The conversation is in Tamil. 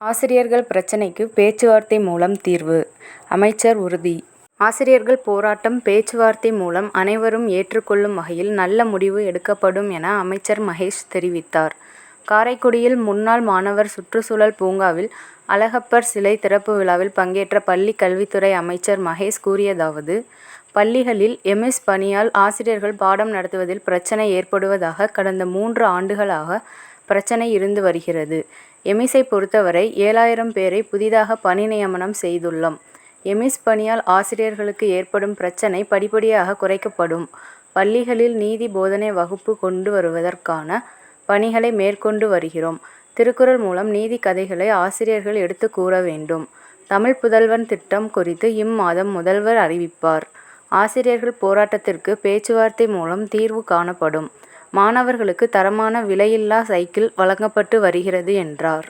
ஆசிரியர்கள் பிரச்சினைக்கு பேச்சுவார்த்தை மூலம் தீர்வு. அமைச்சர் உறுதி. ஆசிரியர்கள் போராட்டம் பேச்சுவார்த்தை மூலம் அனைவரும் ஏற்றுக்கொள்ளும் வகையில் நல்ல முடிவு எடுக்கப்படும் என அமைச்சர் மகேஷ் தெரிவித்தார். காரைக்குடியில் முன்னாள் மாணவர் சுற்றுச்சூழல் பூங்காவில் அழகப்பர் சிலை திறப்பு விழாவில் பங்கேற்ற பள்ளி கல்வித்துறை அமைச்சர் மகேஷ் கூறியதாவது பள்ளிகளில் எம்எஸ் பணியால் ஆசிரியர்கள் பாடம் நடத்துவதில் பிரச்சனை ஏற்படுவதாக கடந்த மூன்று ஆண்டுகளாக பிரச்சனை இருந்து வருகிறது. எமிஸை பொறுத்தவரை ஏழாயிரம் பேரை புதிதாக பணி நியமனம் செய்துள்ளோம். எமிஸ் பணியால் ஆசிரியர்களுக்கு ஏற்படும் பிரச்சனை படிப்படியாக குறைக்கப்படும். பள்ளிகளில் நீதி போதனை வகுப்பு கொண்டு வருவதற்கான பணிகளை மேற்கொண்டு வருகிறோம். திருக்குறள் மூலம் நீதிக் கதைகளை ஆசிரியர்கள் எடுத்துக் கூற வேண்டும். தமிழ் புதல்வன் திட்டம் குறித்து இம்மாதம் முதல்வர் அறிவிப்பார். ஆசிரியர்கள் போராட்டத்திற்கு பேச்சுவார்த்தை மூலம் தீர்வு காணப்படும். மாணவர்களுக்கு தரமான விலையில்லா சைக்கிள் வழங்கப்பட்டு வருகிறது என்றார்.